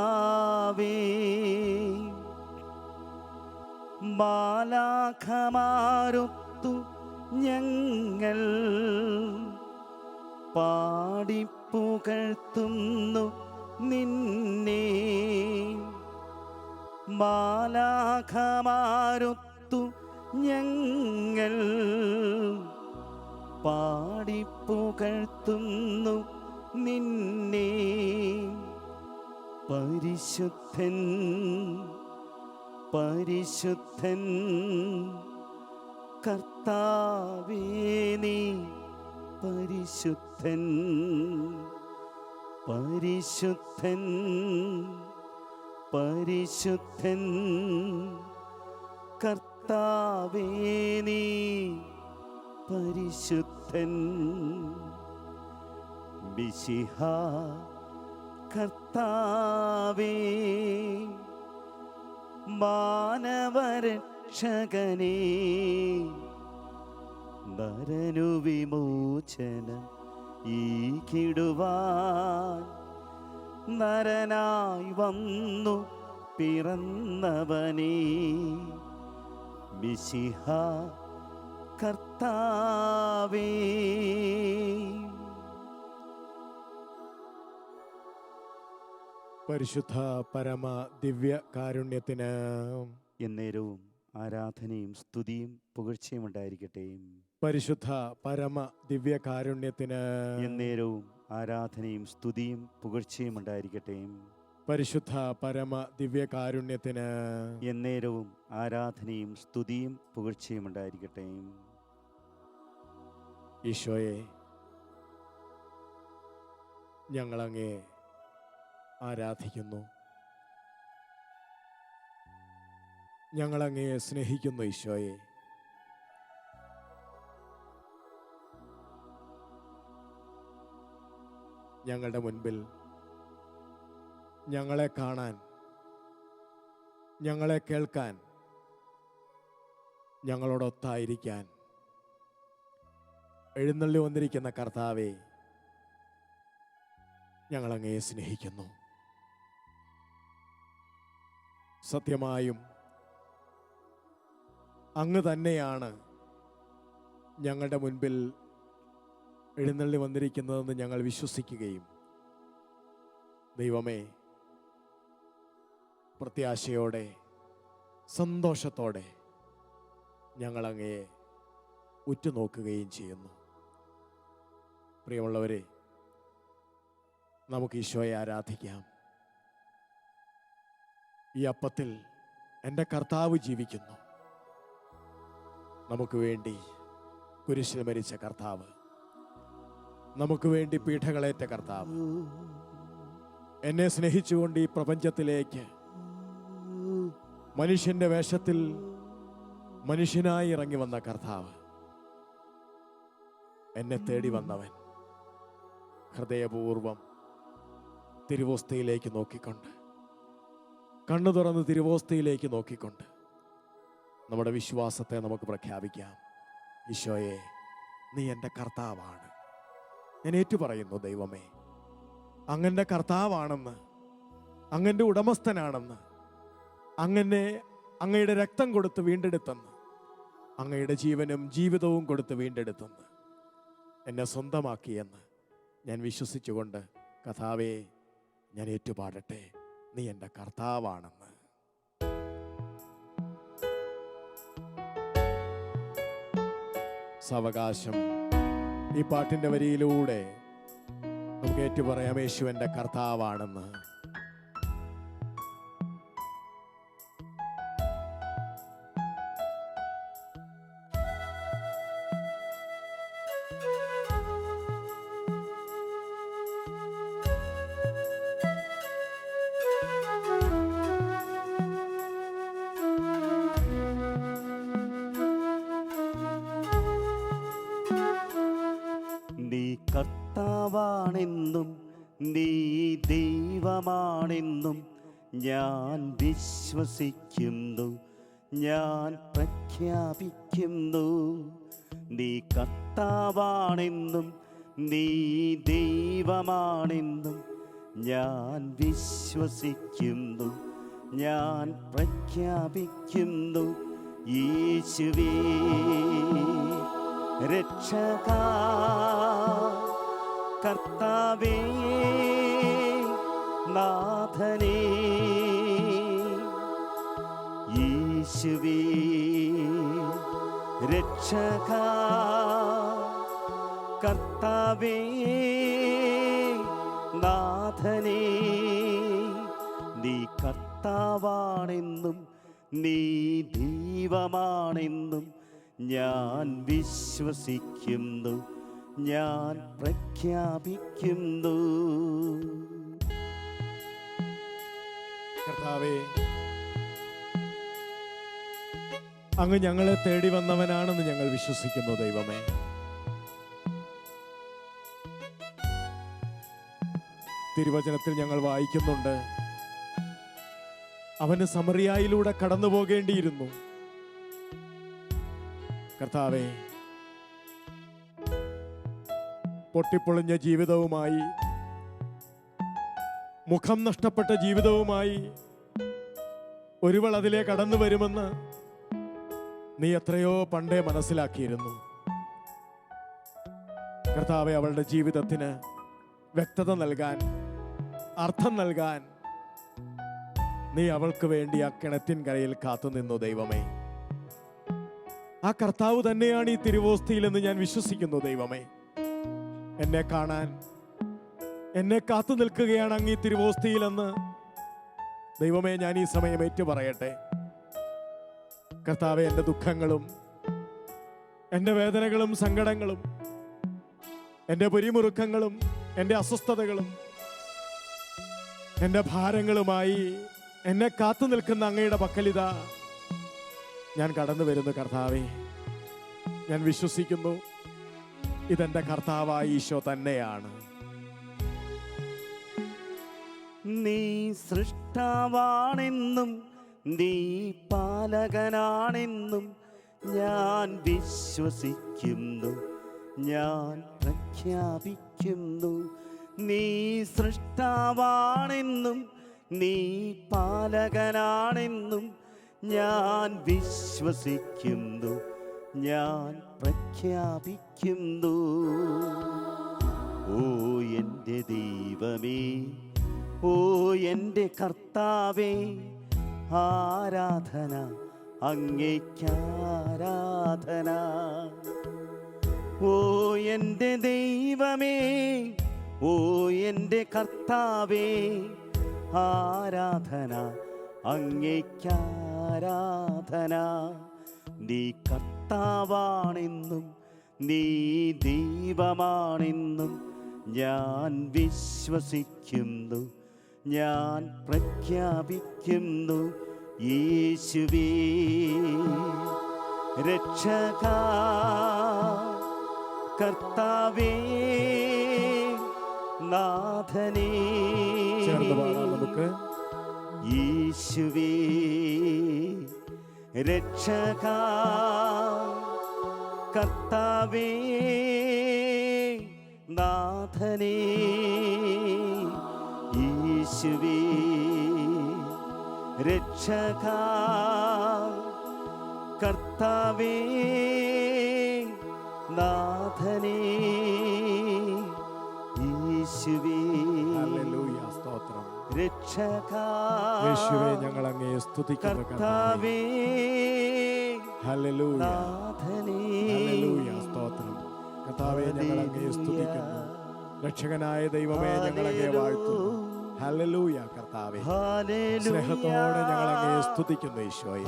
കർത്താവേ മാലാഖമാരുത്തു ഞങ്ങൾ പാടിപ്പുകഴ്ത്തുന്നു നിന്നെ. മാലാഖമാരുത്തു ഞങ്ങൾ പാടിപ്പുകഴ്ത്തുന്നു നിന്നെ. പരിശുദ്ധൻ പരിശുദ്ധൻ കർത്താവേ നീ പരിശുദ്ധൻ പരിശുദ്ധൻ പരിശുദ്ധൻ കർത്താവേ നീ പരിശുദ്ധൻ. മിശിഹ കർത്താവേ മാനവരക്ഷകനേ ഭരനു വിമോചനം ഈ കിടുവാൻ നരനായി വന്നു പിറന്നവനേ മിശിഹ കർത്താവേ. പരിശുദ്ധ പരമ ദിവ്യ കാരുണ്യത്തിന്. എന്നേരവും ആരാധനയും സ്തുതിയും പുകഴ്ചയും ഉണ്ടായിരിക്കട്ടെ. പരിശുദ്ധ പരമ ദിവ്യ കാരുണ്യത്തിന്. എന്നേരവും ആരാധനയും സ്തുതിയും പുകഴ്ചയും ഉണ്ടായിരിക്കട്ടെ. പരിശുദ്ധ പരമ ദിവ്യ കാരുണ്യത്തിന്. എന്നേരവും ആരാധനയും സ്തുതിയും പുകഴ്ചയും ഉണ്ടായിരിക്കട്ടെ. ഈശോയെ ഞങ്ങളങ്ങേ ആരാധിക്കുന്നു. ഞങ്ങളങ്ങയെ സ്നേഹിക്കുന്നു ഈശോയെ. ഞങ്ങളുടെ മുൻപിൽ ഞങ്ങളെ കാണാൻ ഞങ്ങളെ കേൾക്കാൻ ഞങ്ങളോടൊത്തായിരിക്കാൻ എഴുന്നള്ളി വന്നിരിക്കുന്ന കർത്താവെ ഞങ്ങളങ്ങയെ സ്നേഹിക്കുന്നു. സത്യമായും അങ്ങ് തന്നെയാണ് ഞങ്ങളുടെ മുൻപിൽ എഴുന്നള്ളി വന്നിരിക്കുന്നതെന്ന് ഞങ്ങൾ വിശ്വസിക്കുകയും. ദൈവമേ പ്രത്യാശയോടെ സന്തോഷത്തോടെ ഞങ്ങളങ്ങയെ ഉറ്റുനോക്കുകയും ചെയ്യുന്നു. പ്രിയമുള്ളവരെ നമുക്ക് ഈശോയെ ആരാധിക്കാം. ഈ അപ്പത്തിൽ എന്റെ കർത്താവ് ജീവിക്കുന്നു. നമുക്ക് വേണ്ടി കുരിശിൽ മരിച്ച കർത്താവ്. നമുക്ക് വേണ്ടി പീഠകളേറ്റ കർത്താവ്. എന്നെ സ്നേഹിച്ചുകൊണ്ട് ഈ പ്രപഞ്ചത്തിലേക്ക് മനുഷ്യന്റെ വേഷത്തിൽ മനുഷ്യനായി ഇറങ്ങി വന്ന കർത്താവ്. എന്നെ തേടി വന്നവൻ ഹൃദയപൂർവം തിരുവോസ്തയിലേക്ക് നോക്കിക്കൊണ്ട് കണ്ണു തുറന്ന് തിരുവോസ്തയിലേക്ക് നോക്കിക്കൊണ്ട് നമ്മുടെ വിശ്വാസത്തെ നമുക്ക് പ്രഖ്യാപിക്കാം. ഈശോയെ നീ എന്റെ കർത്താവാണ്. ഞാൻ ഏറ്റുപറയുന്നു ദൈവമേ അങ്ങന്റെ കർത്താവാണെന്ന് അങ്ങന്റെ ഉടമസ്ഥനാണെന്ന് അങ്ങനെ അങ്ങയുടെ രക്തം കൊടുത്ത് വീണ്ടെടുത്തെന്ന് അങ്ങയുടെ ജീവനും ജീവിതവും കൊടുത്ത് വീണ്ടെടുത്തെന്ന് എന്നെ സ്വന്തമാക്കിയെന്ന് ഞാൻ വിശ്വസിച്ചുകൊണ്ട് കഥാവേ ഞാൻ ഏറ്റുപാടട്ടെ. നീ എന്റെ കർത്താവാണെന്ന്. സാവകാശം ഈ പാട്ടിന്റെ വരിയിലൂടെ നമുക്ക് ഏറ്റുപറയാം യേശു എന്റെ കർത്താവാണെന്ന്. ദൈവമാണെന്നും ഞാൻ വിശ്വസിക്കുന്നു ഞാൻ പ്രഖ്യാപിക്കുന്നു. നീ കർത്താവാണെന്നും നീ ദൈവമാണെന്നും ഞാൻ വിശ്വസിക്കുന്നു ഞാൻ പ്രഖ്യാപിക്കുന്നു. യേശുവേ രക്ഷക കർത്താവേ. നാഥനേ യേശുവേ രക്ഷക കർത്താവേ നാഥനേ നീ കർത്താവാണെന്നും നീ ദൈവമാണെന്നും ഞാൻ വിശ്വസിക്കുന്നു ഞാൻ പ്രഖ്യാപിക്കുന്നു. കർത്താവേ അങ്ങ് ഞങ്ങളെ തേടി വന്നവനാണെന്ന് ഞങ്ങൾ വിശ്വസിക്കുന്നു ദൈവമേ. തിരുവചനത്തിൽ ഞങ്ങൾ വായിക്കുന്നുണ്ട് അവന് സമറിയായിലൂടെ കടന്നു പോകേണ്ടിയിരുന്നു കർത്താവേ പൊട്ടിപ്പൊളിഞ്ഞ ജീവിതവുമായി മുഖം നഷ്ടപ്പെട്ട ജീവിതവുമായി ഒരുവൾ അതിലെ കടന്നു വരുമെന്ന് നീ എത്രയോ പണ്ടേ മനസ്സിലാക്കിയിരുന്നു. കർത്താവെ അവളുടെ ജീവിതത്തിന് വ്യക്തത നൽകാൻ അർത്ഥം നൽകാൻ നീ അവൾക്ക് വേണ്ടി ആ കിണറ്റിൻ കരയിൽ കാത്തുനിന്നു ദൈവമേ. ആ കർത്താവ് തന്നെയാണ് ഈ തിരുവോസ്തിയിലെന്ന് ഞാൻ വിശ്വസിക്കുന്നു ദൈവമേ. എന്നെ കാണാൻ എന്നെ കാത്തു നിൽക്കുകയാണ് അങ്ങ് ഈ തിരുവോസ്തിയിലെന്ന്. ദൈവമേ ഞാൻ ഈ സമയം ഏറ്റു പറയട്ടെ കർത്താവെ എന്റെ ദുഃഖങ്ങളും എന്റെ വേദനകളും സങ്കടങ്ങളും എന്റെ പൊരിമുറുക്കങ്ങളും എന്റെ അസ്വസ്ഥതകളും എന്റെ ഭാരങ്ങളുമായി എന്നെ കാത്തു നിൽക്കുന്ന അങ്ങയുടെ പക്കലിത ഞാൻ കടന്നു വരുന്നു കർത്താവെ. ഞാൻ വിശ്വസിക്കുന്നു ഇതെന്റെ കർത്താവായ ഈശോ തന്നെയാണ്. നീ സൃഷ്ടാവാണെന്നും നീ പാലകനാണെന്നും ഞാൻ വിശ്വസിക്കുന്നു ഞാൻ പ്രഖ്യാപിക്കുന്നു. നീ സൃഷ്ടാവാണെന്നും നീ പാലകനാണെന്നും ഞാൻ വിശ്വസിക്കുന്നു ഞാൻ പ്രഖ്യാപിക്കുന്നു. ഓ എന്റെ ദൈവമേ ഓ എന്റെ കർത്താവേ ആരാധന അങ്ങേക്കാരാധന. ഓ എന്റെ ദൈവമേ ഓ എന്റെ കർത്താവേ ആരാധന അങ്ങേക്കാരാധന. നീ കർത്താവാണെന്നും നീ ദൈവമാണെന്നും ഞാൻ വിശ്വസിക്കുന്നു. ഞാൻ പ്രഖ്യാപിക്കുന്നു യേശുവേ. രക്ഷക കർത്താവേ നാഥനേ. നമുക്ക്. യേശുവേ രക്ഷക കർത്താവേ നാഥനേ. യേശുവേ രക്ഷക കർത്താവേ നാഥനേ യേശുവേ. സ്തോത്രം. രക്ഷക യേശുവേ ഞങ്ങൾ അങ്ങയെ സ്തുതിക്കുന്നു കർത്താവേ. ഹല്ലേലൂയ. നാഥനേ. ഹല്ലേലൂയ സ്തോത്രം. കർത്താവേ ഞങ്ങൾ അങ്ങയെ സ്തുതിക്കുന്നു. രക്ഷകനായ ദൈവമേ ഞങ്ങൾ അങ്ങയെ വാഴ്ത്തുന്നു. ഹല്ലേലൂയ കർത്താവേ. സ്നേഹത്തോടെ ഞങ്ങൾ അങ്ങയെ സ്തുതിക്കുന്നു ഈശോയെ.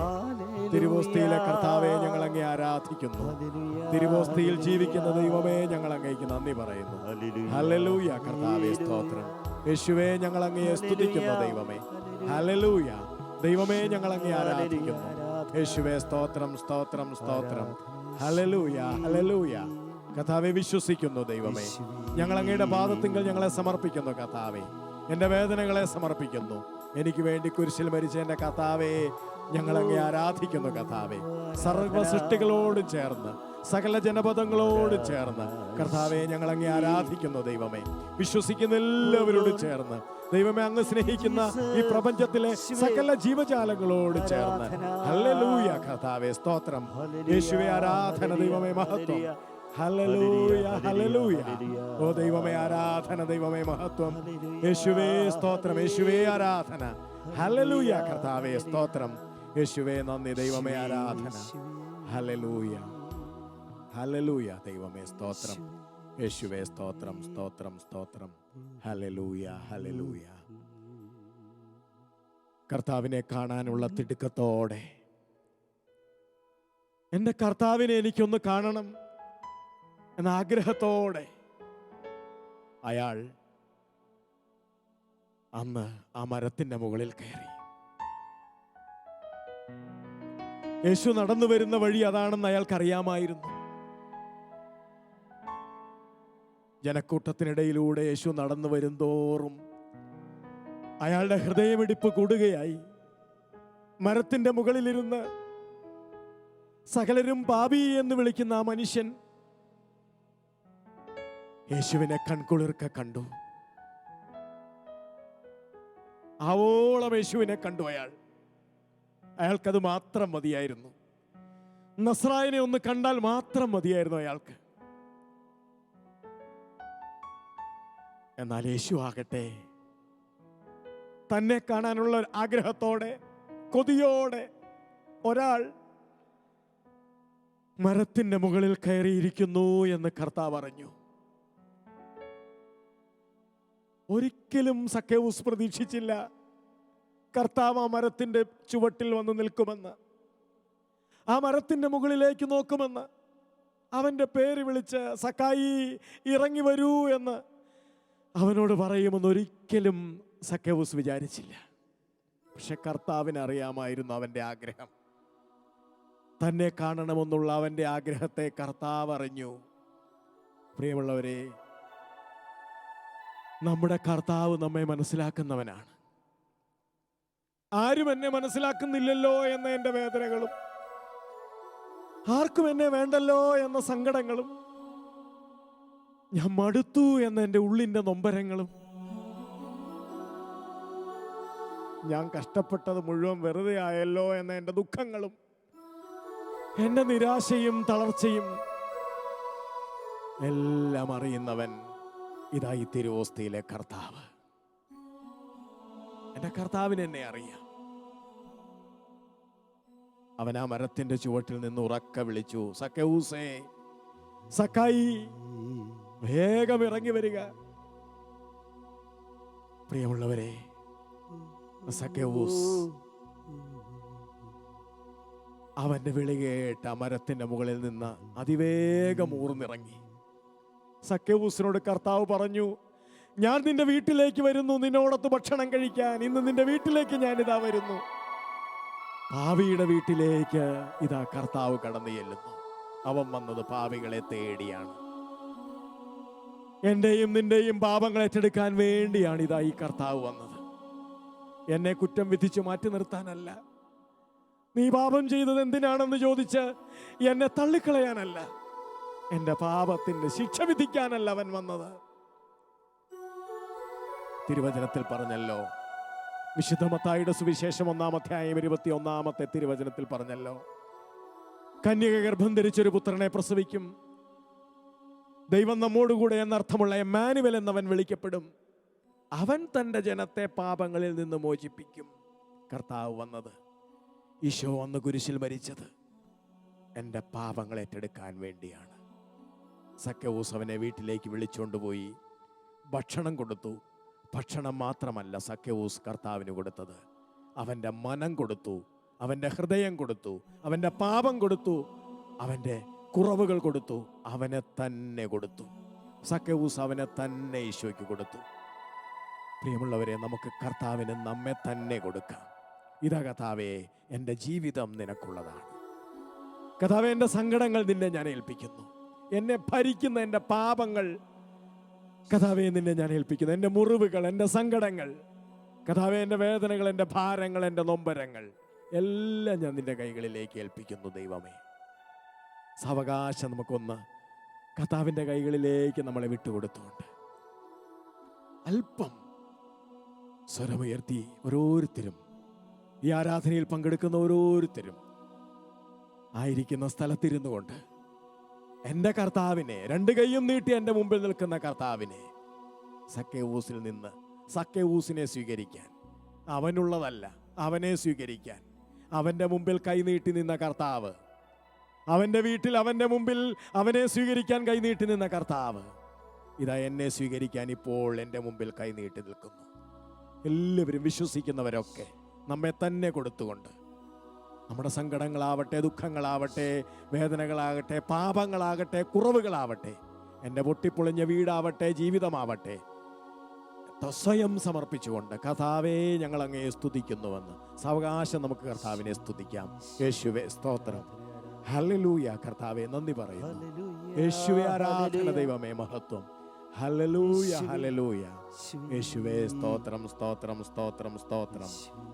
തിരുവോസ്തിയിലെ കർത്താവെ ഞങ്ങൾ അങ്ങേ ആരാധിക്കുന്നു തിരുവോസ്തിയിൽ ജീവിക്കുന്ന ദൈവമേ ഞങ്ങൾ അങ്ങേക്ക് നന്ദി പറയുന്നു. ഹല്ലേലൂയ. കർത്താവെ സ്തോത്രം. യേശുവേ ഞങ്ങൾ അങ്ങയെ സ്തുതിക്കുന്നു ദൈവമേ. ഹല്ലേലൂയ. ദൈവമേ ഞങ്ങൾ അങ്ങേ ആരാധിക്കുന്നു. യേശുവേ സ്തോത്രം സ്തോത്രം സ്തോത്രം. ഹല്ലേലൂയ ഹല്ലേലൂയ. കഥാവെ വിശ്വസിക്കുന്നു ദൈവമേ. ഞങ്ങൾ അങ്ങയുടെ പാദത്തിങ്കൽ ഞങ്ങളെ സമർപ്പിക്കുന്നു കഥാവെ എന്റെ വേദനകളെ സമർപ്പിക്കുന്നു. എനിക്ക് വേണ്ടി കുരിശിൽ മരിച്ച എന്റെ കഥാവേ ഞങ്ങൾ ആരാധിക്കുന്നു കഥാവെ സർവ സൃഷ്ടികളോട് ചേർന്ന് സകല ജനപദങ്ങളോട് ചേർന്ന് കർത്താവെ ഞങ്ങൾ ആരാധിക്കുന്നു ദൈവമേ. വിശ്വസിക്കുന്ന എല്ലാവരോട് ചേർന്ന് ദൈവമേ അങ്ങ് സ്നേഹിക്കുന്ന ഈ പ്രപഞ്ചത്തിലെ സകല ജീവജാലങ്ങളോട് ചേർന്ന്. ഹല്ലേലൂയ കർത്താവെ സ്തോത്രം. യേശുവെ ആരാധന ദൈവമേ മഹത്വം. ഓ ദൈവമേ ആരാധന ദൈവമേ മഹത്വം. യേശുവേ സ്തോത്രം. യേശുവേ ആരാധന. ഹല്ലേലൂയ കർത്താവേ സ്തോത്രം. യേശുവേ നന്ദി ദൈവമേ ആരാധന. ഹല്ലേലൂയ. ഹല്ലേലൂയ ദൈവമേ സ്തോത്രം. യേശുവേ. സ്തോത്രം സ്തോത്രം സ്തോത്രം. ഹല്ലേലൂയ ഹല്ലേലൂയ. കർത്താവിനെ കാണാനുള്ള തിടുക്കത്തോടെ. എന്റെ കർത്താവിനെ എനിക്കൊന്ന് കാണണം. എന്ന ആഗ്രഹത്തോടെ അയാൾ അന്ന് ആ മരത്തിന്റെ മുകളിൽ കയറി. യേശു നടന്നു വരുന്ന വഴി അതാണെന്ന് അയാൾക്കറിയാമായിരുന്നു. ജനക്കൂട്ടത്തിനിടയിലൂടെ യേശു നടന്നു വരുന്തോറും അയാളുടെ ഹൃദയമിടിപ്പ് കൂടുകയായി. മരത്തിന്റെ മുകളിലിരുന്ന് സകലരും പാപി എന്ന് വിളിക്കുന്ന ആ മനുഷ്യൻ യേശുവിനെ കൺകുളിർക്ക കണ്ടു. ആവോളം യേശുവിനെ കണ്ടു അയാൾ. അയാൾക്കത് മാത്രം മതിയായിരുന്നു. നസ്രായനെ ഒന്ന് കണ്ടാൽ മാത്രം മതിയായിരുന്നു അയാൾക്ക്. എന്നാൽ യേശു ആകട്ടെ. തന്നെ കാണാനുള്ള ആഗ്രഹത്തോടെ കൊതിയോടെ ഒരാൾ മരത്തിന്റെ മുകളിൽ കയറിയിരിക്കുന്നു എന്ന് കർത്താവ് അറിഞ്ഞു. ഒരിക്കലും സക്കേവൂസ് പ്രതീക്ഷിച്ചില്ല. കർത്താവ് ആ മരത്തിന്റെ ചുവട്ടിൽ വന്ന് നിൽക്കുമെന്ന്. ആ മരത്തിന്റെ മുകളിലേക്ക് നോക്കുമെന്ന്. അവന്റെ പേര് വിളിച്ച് സക്കായി ഇറങ്ങി വരൂ എന്ന് അവനോട് പറയുമെന്ന് ഒരിക്കലും സക്കേവൂസ് വിചാരിച്ചില്ല. പക്ഷെ കർത്താവിന് അറിയാമായിരുന്നു അവന്റെ ആഗ്രഹം. തന്നെ കാണണമെന്നുള്ള അവന്റെ ആഗ്രഹത്തെ കർത്താവ് അറിഞ്ഞു. പ്രിയമുള്ളവരെ നമ്മുടെ കർത്താവ് നമ്മെ മനസ്സിലാക്കുന്നവനാണ്. ആരും എന്നെ മനസ്സിലാക്കുന്നില്ലല്ലോ എന്ന എന്റെ വേദനകളും ആർക്കും എന്നെ വേണ്ടല്ലോ എന്ന സങ്കടങ്ങളും ഞാൻ മടുത്തു എന്ന എന്റെ ഉള്ളിന്റെ നൊമ്പരങ്ങളും ഞാൻ കഷ്ടപ്പെട്ടത് മുഴുവൻ വെറുതെ ആയല്ലോ എന്ന എന്റെ ദുഃഖങ്ങളും എന്റെ നിരാശയും തളർച്ചയും എല്ലാം അറിയുന്നവൻ ഇതായി തിരുവോസ്തയിലെ കർത്താവ്. എന്റെ കർത്താവിന് എന്നെ അറിയാം. അവൻ ആ മരത്തിന്റെ ചുവട്ടിൽ നിന്ന് ഉറക്ക വിളിച്ചു സക്കൗസേ സക്കായി വേഗം ഇറങ്ങി വരിക. പ്രിയമുള്ളവരെ സക്കൗസ് അവന്റെ വിളി കേട്ട് മരത്തിന്റെ മുകളിൽ നിന്ന് അതിവേഗം ഊർന്നിറങ്ങി. സക്കേവൂസിനോട് കർത്താവ് പറഞ്ഞു ഞാൻ നിന്റെ വീട്ടിലേക്ക് വരുന്നു നിന്നോടത്ത് ഭക്ഷണം കഴിക്കാൻ. ഇന്ന് നിന്റെ വീട്ടിലേക്ക് ഞാൻ ഇതാ വരുന്നു. പാവിയുടെ വീട്ടിലേക്ക് ഇതാ കർത്താവ് കടന്നു ചെല്ലുന്നു. അവൻ വന്നത് പാവികളെ തേടിയാണ്. എന്റെയും നിന്റെയും പാപങ്ങൾ ഏറ്റെടുക്കാൻ വേണ്ടിയാണ് ഇതാ ഈ കർത്താവ് വന്നത്. എന്നെ കുറ്റം വിധിച്ച് മാറ്റി നിർത്താനല്ല. നീ പാപം ചെയ്തത് എന്തിനാണെന്ന് ചോദിച്ച് എന്നെ തള്ളിക്കളയാനല്ല. എന്റെ പാപത്തിന്റെ ശിക്ഷ വിധിക്കാനല്ല അവൻ വന്നത്. തിരുവചനത്തിൽ പറഞ്ഞല്ലോ. വിശുദ്ധമത്തായുടെ സുവിശേഷം ഒന്നാം അധ്യായം ഇരുപത്തി ഒന്നാമത്തെ തിരുവചനത്തിൽ പറഞ്ഞല്ലോ. കന്യക ഗർഭം ധരിച്ചൊരു പുത്രനെ പ്രസവിക്കും. ദൈവം നമ്മോടുകൂടെ എന്നർത്ഥമുള്ള എമാനുവൽ എന്നവൻ വിളിക്കപ്പെടും. അവൻ തന്റെ ജനത്തെ പാപങ്ങളിൽ നിന്ന് മോചിപ്പിക്കും. കർത്താവ് വന്നത് ഈശോ അന്ന് കുരിശിൽ മരിച്ചത്. എന്റെ പാപങ്ങൾ ഏറ്റെടുക്കാൻ വേണ്ടിയാണ്. സക്കവൂസ് അവനെ വീട്ടിലേക്ക് വിളിച്ചുകൊണ്ടുപോയി ഭക്ഷണം കൊടുത്തു. ഭക്ഷണം മാത്രമല്ല സക്കവൂസ് കർത്താവിന് കൊടുത്തത്. അവന്റെ മനം കൊടുത്തു. അവന്റെ ഹൃദയം കൊടുത്തു. അവന്റെ പാപം കൊടുത്തു. അവന്റെ കുറവുകൾ കൊടുത്തു. അവനെ തന്നെ കൊടുത്തു. സക്കവൂസ് അവനെ തന്നെ ഈശോയ്ക്ക് കൊടുത്തു. പ്രിയമുള്ളവരെ നമുക്ക് കർത്താവിന് നമ്മെ തന്നെ കൊടുക്കാം. ഇതാ കഥാവേ എന്റെ ജീവിതം നിനക്കുള്ളതാണ്. കഥാവെ എന്റെ സങ്കടങ്ങൾ നിന്നെ ഞാൻ ഏൽപ്പിക്കുന്നു. എന്നെ ഭരിക്കുന്ന എന്റെ പാപങ്ങൾ. കഥാവെ നിന്നെ ഞാൻ ഏൽപ്പിക്കുന്നു. എന്റെ മുറിവുകൾ എന്റെ സങ്കടങ്ങൾ. കഥാവെ എന്റെ വേദനകൾ എന്റെ ഭാരങ്ങൾ എന്റെ നൊമ്പരങ്ങൾ. എല്ലാം ഞാൻ നിന്റെ കൈകളിലേക്ക് ഏൽപ്പിക്കുന്നു ദൈവമേ. സാവകാശം നമുക്കൊന്ന് കഥാവിന്റെ കൈകളിലേക്ക് നമ്മളെ വിട്ടുകൊടുത്തുകൊണ്ട് അല്പം സ്വരമുയർത്തി ഓരോരുത്തരും ഈ ആരാധനയിൽ പങ്കെടുക്കുന്ന ഓരോരുത്തരും ആയിരിക്കുന്ന സ്ഥലത്തിരുന്നു കൊണ്ട് എന്റെ കർത്താവിനെ രണ്ട് കൈയും നീട്ടി എന്റെ മുമ്പിൽ നിൽക്കുന്ന കർത്താവിനെ സക്കേവൂസിൽ നിന്ന് സക്കേവൂസിനെ സ്വീകരിക്കാൻ. അവനുള്ളതല്ല അവനെ സ്വീകരിക്കാൻ. അവന്റെ മുമ്പിൽ കൈനീട്ടി നിന്ന കർത്താവ്. അവന്റെ വീട്ടിൽ അവന്റെ മുമ്പിൽ അവനെ സ്വീകരിക്കാൻ കൈനീട്ടി നിന്ന കർത്താവ്. ഇതാ എന്നെ സ്വീകരിക്കാൻ ഇപ്പോൾ എന്റെ മുമ്പിൽ കൈനീട്ടി നിൽക്കുന്നു. എല്ലാവരും വിശ്വസിക്കുന്നവരൊക്കെ നമ്മെ തന്നെ കൊടുത്തുകൊണ്ട് നമ്മുടെ സങ്കടങ്ങളാവട്ടെ ദുഃഖങ്ങളാവട്ടെ വേദനകളാകട്ടെ പാപങ്ങളാകട്ടെ കുറവുകളാവട്ടെ എന്റെ പൊട്ടിപ്പൊളിഞ്ഞ വീടാവട്ടെ ജീവിതമാവട്ടെ സ്വയം സമർപ്പിച്ചുകൊണ്ട് കഥാവേ ഞങ്ങൾ അങ്ങേ സ്തുതിക്കുന്നുവെന്ന് സാവകാശം നമുക്ക് കർത്താവിനെ സ്തുതിക്കാം. യേശുവെ സ്തോത്രം. ഹല്ലേലൂയ കർത്താവെ നന്ദി പറയുന്നു. യേശുവെ ആരാധന ദൈവമേ മഹത്വം. ഹല്ലേലൂയ ഹല്ലേലൂയ യേശുവേ. സ്തോത്രം സ്തോത്രം സ്തോത്രം സ്തോത്രം.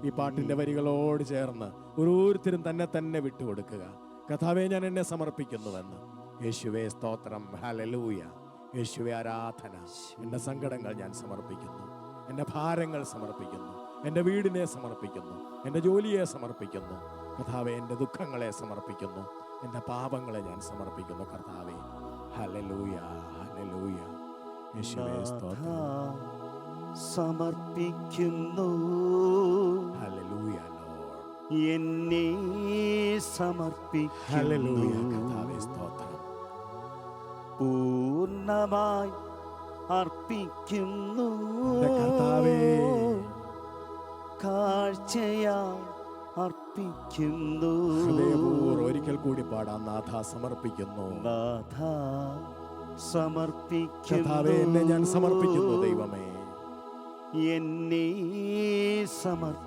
ഈ പാട്ടിന്റെ വരികളോട് ചേർന്ന് ഓരോരുത്തരും തന്നെ തന്നെ വിട്ടുകൊടുക്കുക. കഥാവെ ഞാൻ എന്നെ സമർപ്പിക്കുന്നുവെന്ന്. യേശുവേ സ്തോത്രം ഹലലൂയ യേശുവേ ആരാധന. എന്റെ സങ്കടങ്ങൾ ഞാൻ സമർപ്പിക്കുന്നു. എന്റെ ഭാരങ്ങൾ സമർപ്പിക്കുന്നു. എന്റെ വീടിനെ സമർപ്പിക്കുന്നു. എന്റെ ജോലിയെ സമർപ്പിക്കുന്നു. കഥാവെ എന്റെ ദുഃഖങ്ങളെ സമർപ്പിക്കുന്നു. എന്റെ പാപങ്ങളെ ഞാൻ സമർപ്പിക്കുന്നു കർത്താവേ. ഹലലൂയ ഹലലൂയ സമർപ്പിക്കുന്നു. എന്നെ സമർപ്പിക്കുന്നു. പൂർണമായി അർപ്പിക്കുന്നു. കാഴ്ചയായി അർപ്പിക്കുന്നു. ഒരിക്കൽ കൂടി പാടാം. നാഥ സമർപ്പിക്കുന്നു. നാഥ സമർപ്പിക്കുന്നു. ഞാൻ സമർപ്പിക്കുന്നു ദൈവമേ. എന്നെ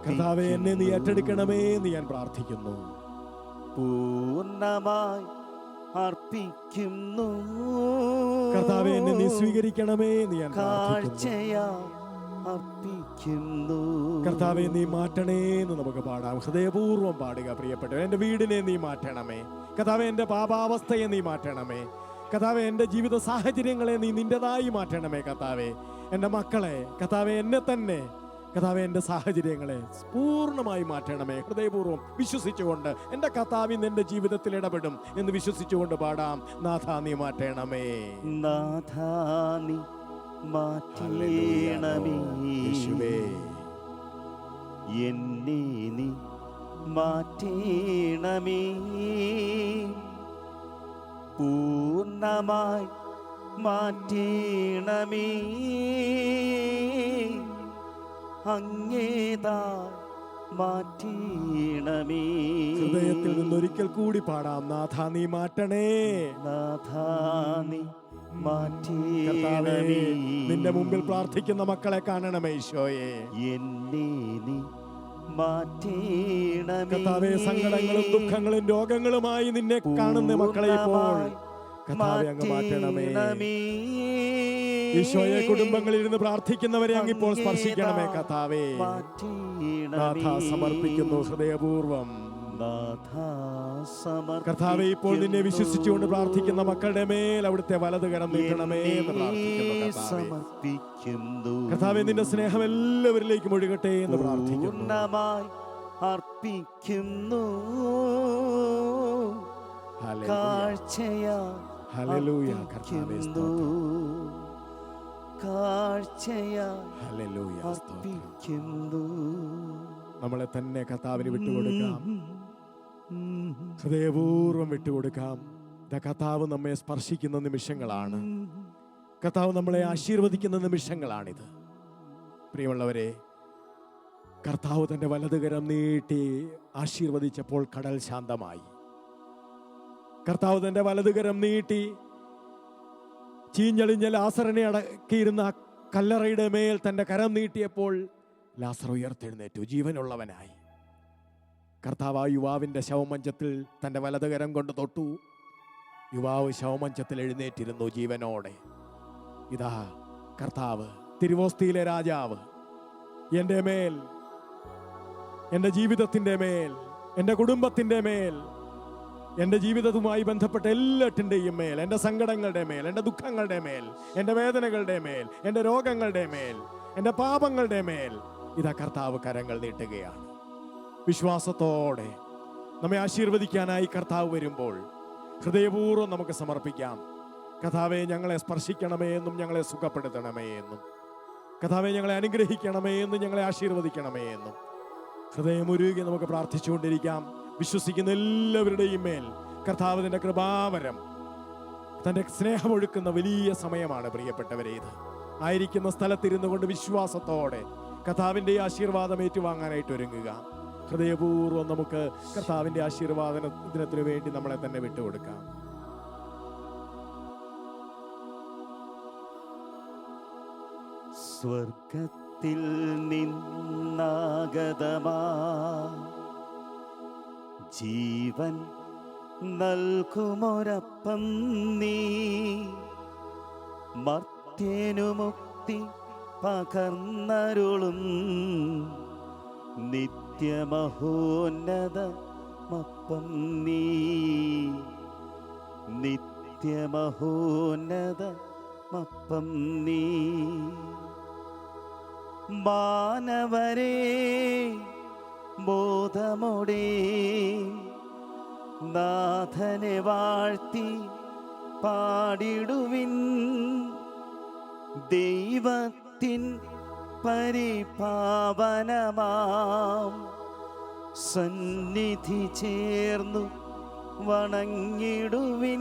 കർത്താവേ എന്നെ നീ ഏറ്റെടുക്കണമേ എന്ന് ഞാൻ പ്രാർത്ഥിക്കുന്നു. പൂർണമായി അർപ്പിക്കുന്നു. കർത്താവേ എന്നെ നീ സ്വീകരിക്കണമേ എന്ന് ഞാൻ കാഴ്ചയാ അർപ്പിക്കുന്നു. കർത്താവെ നീ മാറ്റണേ എന്ന് നമുക്ക് പാടാം. ഹൃദയപൂർവം പാടുക പ്രിയപ്പെട്ടവ എന്റെ വീടിനെ നീ മാറ്റണമേ. കർത്താവെ എന്റെ പാപാവസ്ഥയെ നീ മാറ്റണമേ. കർത്താവെ എന്റെ ജീവിത സാഹചര്യങ്ങളെ നീ നിന്റെതായി മാറ്റണമേ കഥാവെ എന്റെ മക്കളെ കഥാവെ എന്നെ തന്നെ കഥാവെ എന്റെ സാഹചര്യങ്ങളെ പൂർണമായി മാറ്റണമേ. ഹൃദയപൂർവം വിശ്വസിച്ചുകൊണ്ട് എന്റെ ഇന്ന് എന്റെ ജീവിതത്തിൽ ഇടപെടും എന്ന് വിശ്വസിച്ചുകൊണ്ട് പാടാം. നാഥ നീ മാറ്റണമേ. നാഥാ നീ മാറ്റേണമേ എന്നെ നീ മാറ്റേണമേ. പൂർണമായി മാറ്റീണമീ. അങ്ങേതാ മാറ്റേണമേ. ഹൃദയത്തിൽ നിന്നൊരിക്കൽ കൂടി പാടാം. നാഥ നീ മാറ്റണേ. നാഥാനി നീ മാറ്റേണമേ. നിന്റെ മുമ്പിൽ പ്രാർത്ഥിക്കുന്ന മക്കളെ കാണണമേ ഈശോയെ. എന്നെ നീ കർത്താവെ സങ്കടങ്ങളും ദുഃഖങ്ങളും രോഗങ്ങളുമായി നിന്നെ കാണുന്ന മക്കളെ ഇപ്പോൾ കർത്താവെ അങ്ങ് മാറ്റണമേ. ഈശോയെ കുടുംബങ്ങളിൽ ഇരുന്ന് പ്രാർത്ഥിക്കുന്നവരെ അങ്ങ് ഇപ്പോൾ സ്പർശിക്കണമേ കഥാവേ സമർപ്പിക്കുന്നു ഹൃദയപൂർവം. കർത്താവെ ഇപ്പോൾ നിന്നെ വിശ്വസിച്ചുകൊണ്ട് പ്രാർത്ഥിക്കുന്ന മക്കളുടെ മേൽ അവിടുത്തെ വലത് കരം നീട്ടണമേ എന്ന് പ്രാർത്ഥിക്കുന്നു കർത്താവേ. നിന്റെ സ്നേഹം എല്ലാവരിലേക്കും ഒഴുകട്ടെ എന്ന് പ്രാർത്ഥിക്കുന്നു. അർപ്പിക്കുന്നു. കാഴ്ചയാ കർത്താവേ സ്തോത്രം. അർപ്പിക്കുന്നു. നമ്മളെ തന്നെ കർത്താവിന് വിട്ടുകൊടുക്കാം. ഹൃദയപൂർവം വിട്ടുകൊടുക്കാം. കഥാവ് നമ്മെ സ്പർശിക്കുന്ന നിമിഷങ്ങളാണ്. കർത്താവ് നമ്മളെ ആശീർവദിക്കുന്ന നിമിഷങ്ങളാണിത്. പ്രിയമുള്ളവരെ കർത്താവ് തന്റെ വലതുകരം നീട്ടി ആശീർവദിച്ചപ്പോൾ കടൽ ശാന്തമായി. കർത്താവ് തന്റെ വലതുകരം നീട്ടി ചീഞ്ഞളിഞ്ഞ ലാസറിനെ അടക്കിയിരുന്ന കല്ലറയുടെ മേൽ തന്റെ കരം നീട്ടിയപ്പോൾ ലാസർ ഉയർത്തെഴുന്നേറ്റു. ജീവനുള്ളവനായി. കർത്താവ് ആ യുവാവിന്റെ ശവമഞ്ചത്തിൽ തന്റെ വലതുകരം കൊണ്ട് തൊട്ടു. യുവാവ് ശവമഞ്ചത്തിൽ എഴുന്നേറ്റിരുന്നു ജീവനോടെ. ഇതാ കർത്താവ് തിരുവോസ്തിയിലെ രാജാവ്. എന്റെ മേൽ എന്റെ ജീവിതത്തിന്റെ മേൽ എന്റെ കുടുംബത്തിന്റെ മേൽ എന്റെ ജീവിതവുമായി ബന്ധപ്പെട്ട എല്ലാറ്റിന്റെയും മേൽ എന്റെ സങ്കടങ്ങളുടെ മേൽ എന്റെ ദുഃഖങ്ങളുടെ മേൽ എന്റെ വേദനകളുടെ മേൽ എന്റെ രോഗങ്ങളുടെ മേൽ എന്റെ പാപങ്ങളുടെ മേൽ ഇതാ കർത്താവ് കരങ്ങൾ നീട്ടുകയാണ്. വിശ്വാസത്തോടെ നമ്മെ ആശീർവദിക്കാനായി കർത്താവ് വരുമ്പോൾ ഹൃദയപൂർവം നമുക്ക് സമർപ്പിക്കാം. കഥാവെ ഞങ്ങളെ സ്പർശിക്കണമേ എന്നും ഞങ്ങളെ സുഖപ്പെടുത്തണമേ എന്നും. കഥാവെ ഞങ്ങളെ അനുഗ്രഹിക്കണമേ എന്നും ഞങ്ങളെ ആശീർവദിക്കണമേ എന്നും. ഹൃദയമുരുകി നമുക്ക് പ്രാർത്ഥിച്ചുകൊണ്ടിരിക്കാം. വിശ്വസിക്കുന്ന എല്ലാവരുടെയും മേൽ കർത്താവിന്റെ കൃപാവരം തന്റെ സ്നേഹമൊഴുക്കുന്ന വലിയ സമയമാണ് പ്രിയപ്പെട്ടവരെ ഇത്. ആയിരിക്കുന്ന സ്ഥലത്തിരുന്നു കൊണ്ട് വിശ്വാസത്തോടെ കഥാവിന്റെ ആശീർവാദം ഏറ്റുവാങ്ങാനായിട്ട് ഒരുങ്ങുക. ഹൃദയപൂർവം നമുക്ക് കർത്താവിന്റെ ആശീർവാദന ദിനത്തിനു വേണ്ടി നമ്മളെ തന്നെ വിട്ടുകൊടുക്കാം. സ്വർഗത്തിൽ നിന്നാഗതമാ. ജീവൻ നൽകുമൊരപ്പം നീ. മർത്യനു മുക്തി പകർന്നരുളും. നിത്യമഹോന്നത മപ്പം നീ. നിത്യമഹോന്നതമപ്പം നീ. മാനവരെ ബോധമോടെ. നാഥനെ വാഴ്ത്തി പാടിടുവിൻ. ദൈവത്തിൻ പരിപാവനമാം. സന്നിധി ചേർന്നു വണങ്ങിടുവിൻ.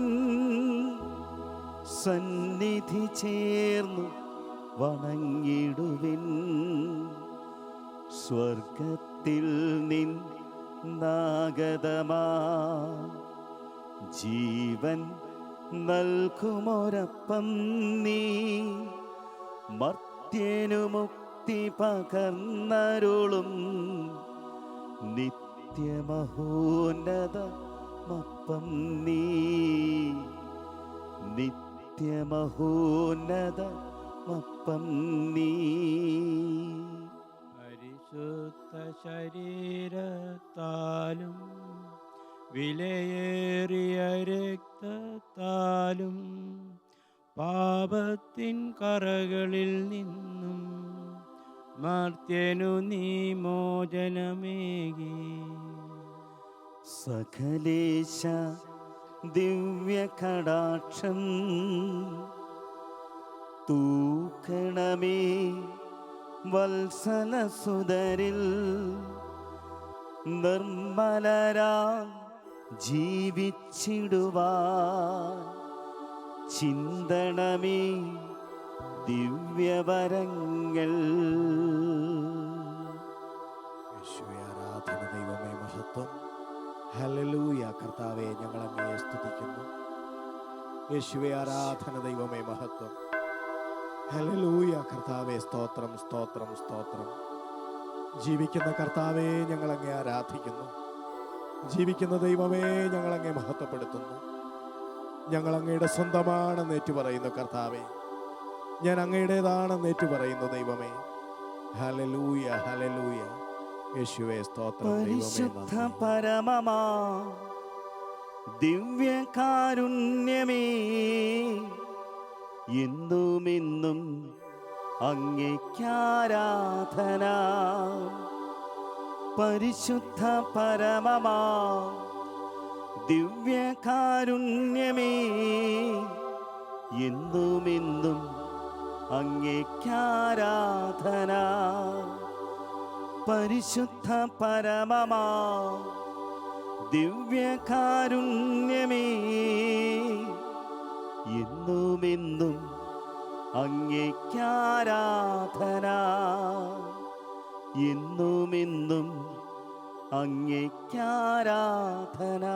സന്നിധി ചേർന്നു വണങ്ങിടുവിൻ. സ്വർഗത്തിൽ നിൻ നാഗതമാ. ജീവൻ നൽകുമൊരപ്പം നീ. മർത്യനു മുക്തി പകർന്നരുളും. നിത്യമഹോന്നത മപ്പം നീ. നിത്യമഹോന്നത മപ്പം നീ. പരിശുദ്ധ ശരീരത്താലും വിലയേറിയ രക്തത്താലും പാപത്തിൻ കറകളിൽ നിന്നും മർത്യനു നീ മോചനമേകി. സകലേശ ദിവ്യകടാക്ഷം തൂക്കണമേ വത്സലസുതരിൽ നിർമ്മലരാ ജീവിച്ചിടുവാൻ ചിന്തണമേ ദിവ്യവരങ്ങൾ. ആരാധന ദൈവമേ മഹത്വം. ഹലലൂയ കർത്താവെ ഞങ്ങൾ അങ്ങയെ സ്തുതിക്കുന്നു. യേശുവെ ആരാധന ദൈവമേ മഹത്വം. ഹലലൂയ കർത്താവെ സ്തോത്രം സ്തോത്രം സ്തോത്രം. ജീവിക്കുന്ന കർത്താവെ ഞങ്ങൾ ആരാധിക്കുന്നു. ജീവിക്കുന്ന ദൈവമേ ഞങ്ങൾ മഹത്വപ്പെടുത്തുന്നു. ഞങ്ങൾ അങ്ങയുടെ സ്വന്തമാണെന്ന് ഏറ്റുപറയുന്നു കർത്താവെ ഞാൻ അങ്ങയുടേതാണെന്ന് ഏറ്റുപറയുന്നു ദൈവമേ. ഹലലൂയ ഹല്ലേലൂയ. യേശുവേ സ്തോത്രം പരിശുദ്ധ. പരമമാ. ദിവ്യകാരുണ്യമേ എന്നുമെന്നും അങ്ങേക്കാരാധന. പരിശുദ്ധ പരമമാ. ദിവ്യകാരുണ്യമേ എന്നുമെന്നും അങ്ങേക്കാരാധന. പരിശുദ്ധ പരമമാ ദിവ്യകാരുണ്യമേ എന്നുമെന്നും അങ്ങേക്കാരാധന. എന്നുമെന്നും അങ്ങേക്കാരാധന.